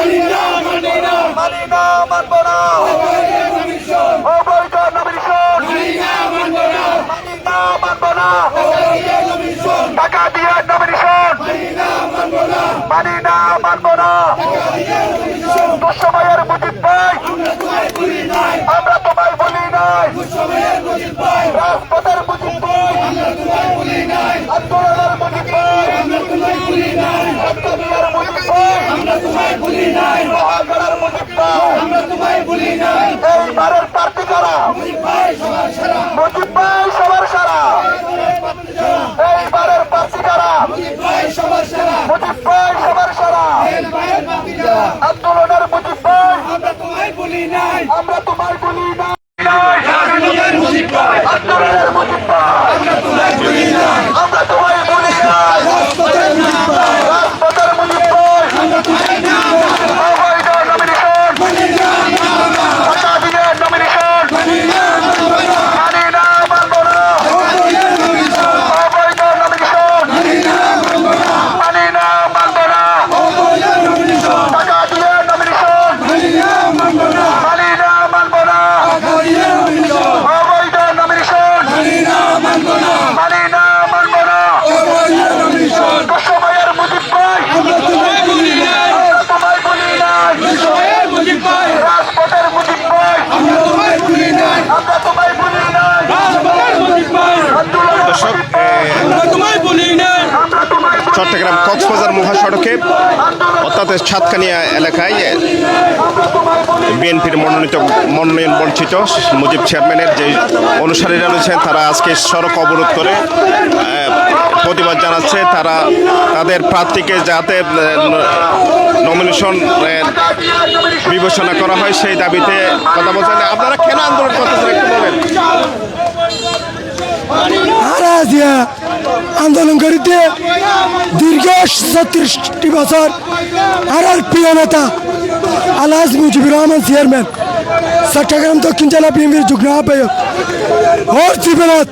মানি না মানি মানি মানব না অবৈধ নমিশন মানি না মানব না মানি টাকা দিয়ে নমিশন মানি না মানব না মানি দুঃসময়ের মুজিব আমরা তোমায় বলি নাই রাজপথের ভুলি নাই মহাগড়ার মুজিব ভাই আমরা তোমায় ভুলি নাই। এইবারের প্রার্থী কারা? মুজিব ভাই সবার সেরা। মুজিব ভাই সবার সারা। এইবারের প্রার্থী কারা? মুজিব ভাই সবার সেরা। মুজিব ভাই সবার সারা। এর ভাইয়ের বাতি যারা আন্দোলনের মুজিব ভাই। আমরা তোমায় ভুলি নাই। আমরা তোমায় বলি নাই। রাজনীতির মুজিব ভাই আন্দোলনের মুজিব ভাই। আমরা তোমায় ভুলি নাই। আমরা তোমায় বলি নাই রাজপথের মুজিব ভাই রাজপথের মুজিব ভাই আমরা তোমায় না অবৈধ নমিনেশন মানি না মানব না টাকা দিয়ে নমিনেশন মানি না মানব না মানি না মানব না অবৈধ নমিশন অবৈধ নমিনেশন মানি না মানব না মানি না মানব না অবৈধ নমিশন টাকা দিয়ে নমিনেশন মানি না মানব না মানি না মানব না অবৈধ নমিশন অবৈধ নমিনেশন মানি না মানব না মানি না মানব না অবৈধ নমিশন দুঃসময়ের মুজিব ভাই আমরা তোমায় ভুলি নাই আমরা তোমায় বলি নাই সময়ের মুজিব ভাই রাজপথের মুজিব ভাই আমরা তোমায় ভুলি নাই আমরা তোমায় বলি নাই রাজপথের মুজিব ভাই আন্দোলনের দর্শক মুজিব ভাই আমরা তোমায় ভুলি নাই আমরা তোমায় বলি চট্টগ্রাম কক্সবাজার মহাসড়কে, অর্থাৎ সাতকানিয়া এলাকায় বিএনপির মনোনীত, মনোনয়ন বঞ্চিত মুজিব চেয়ারম্যানের যে অনুসারীরা রয়েছেন, তারা আজকে সড়ক অবরোধ করে প্রতিবাদ জানাচ্ছে। তারা তাদের প্রার্থীকে যাতে নমিনেশন বিবেচনা করা হয়, সেই দাবিতে কথা বলছেন। আপনারা কেন আন্দোলন করতেছেন একটু বলেন। হারা দিয়া আন্দোলন করিতে দীর্ঘ ছত্রিশটি বছর হারার প্রিয় নেতা আলহাজ মুজিবুর রহমান চেয়ারম্যান, চট্টগ্রাম দক্ষিণ জেলা বিএনপির যুগ্ম আহ্বায়ক। ওর জীবনত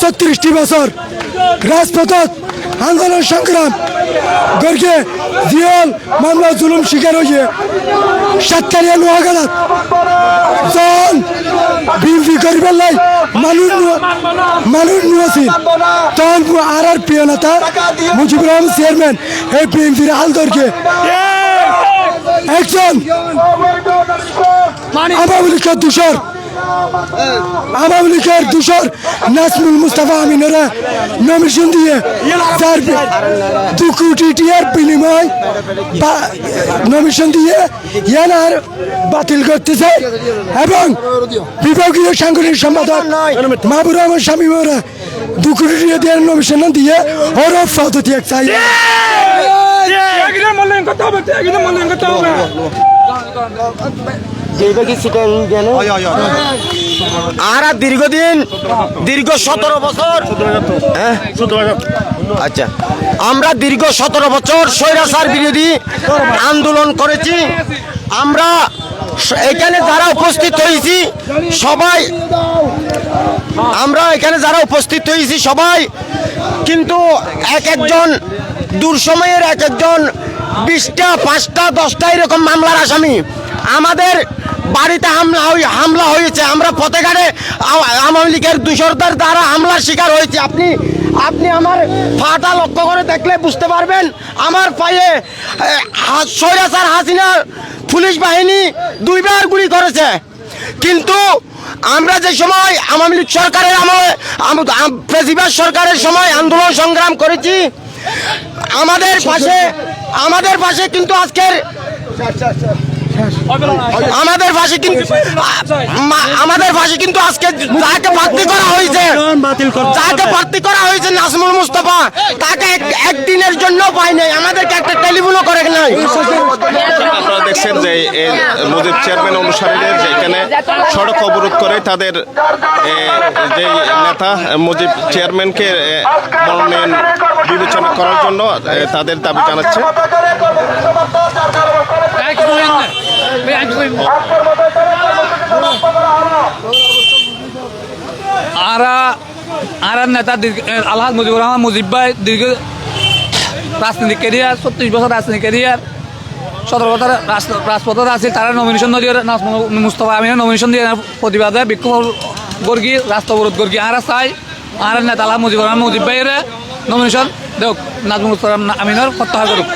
ছত্রিশটি বছর রাজপথত আন্দোলন সংগ্রাম। গর্গে জিয়ল মামলা জুলুম শিকার হয়ে সাতকারিয়া নোয়াগাড়াত জন বিএনপি করিবার লাই মানুষ মানুষ নিয়েছিল তখন আর আর প্রিয় নেতা মুজিবুর রহমান চেয়ারম্যান এই বিএনপির আলদরকে একজন আওয়ামী লীগের দূষর আওয়ামী লীগের দূষর নাজমুল মুস্তাফা আমিনরা নমিশন দিয়ে বি- দু কোটি টিয়ার বিনিময় নমিশন দিয়ে ইয়ানার বাতিল করতেছে এবং বিভাগীয় সাংগঠনিক সম্পাদক মাহবুর রহমান স্বামী ওরা দু কোটি টিয়া দিয়ে নমিশন দিয়ে ওরা পদ্ধতি এক চাই। আর আর দীর্ঘদিন দীর্ঘ সতেরো বছর। হ্যাঁ? আচ্ছা। আমরা দীর্ঘ সতেরো বছর স্বৈরাচার বিরোধী আন্দোলন করেছি। আমরা এখানে যারা উপস্থিত হয়েছি সবাই আমরা এখানে যারা উপস্থিত হয়েছি সবাই কিন্তু এক একজন দূর সময়ের এক একজন বিশটা পাঁচটা দশটা এরকম মামলার আসামি। আমাদের বাড়িতে হামলা হামলা হয়েছে। আমরা পথে ঘাটে আ- আওয়ামী লীগের দূষরদের দ্বারা হামলার শিকার হয়েছে। আপনি আপনি আমার ফাটা লক্ষ্য করে দেখলে বুঝতে পারবেন, আমার পায়ে স্বৈরাচার হাসিনার পুলিশ বাহিনী দুইবার গুলি করেছে। কিন্তু আমরা যে সময় আওয়ামী লীগ সরকারের আমলে, আম- আম- সরকারের সময় আন্দোলন সংগ্রাম করেছি, আমাদের পাশে আমাদের পাশে কিন্তু আজকের আমাদের পাশে কিন্তু আমাদের পাশে কিন্তু আজকে যাকে প্রার্থী করা হয়েছে যাকে প্রার্থী করা হয়েছে নাজমুল মুস্তফা, তাকে এক- একদিনের জন্য পাই নাই। আমাদেরকে একটা টেলিফোনও করে নাই। আপনারা দেখছেন যে মুজিব চেয়ারম্যান অনুসারীদের যে এখানে সড়ক অবরোধ করে তাদের যে নেতা মুজিব চেয়ারম্যানকে মনোনয়ন বিবেচনা করার জন্য তাদের দাবি জানাচ্ছে আরা আরার নেতা আলহাজ মুজিবুর রহমান, মুজিব ভাই, দীর্ঘ রাজনৈতিক ক্যারিয়ার ছত্রিশ বছর রাজনৈতিক ক্যারিয়ার সতেরো বছর রাজপথে আছে, তারা নমিনেশন দিয়ে মুস্তফা আমিনের নমিনেশন দিয়ে প্রতিবাদে বিক্ষোভ গর্গি রাস্তা অবরোধ গর্গি আর চাই, আর নেতালা মুজিব রহমান, মুজিব ভাইয়ের নমিনেশন দেখ নাজমুল মুস্তফা আমিনের প্রত্যাহার করুক।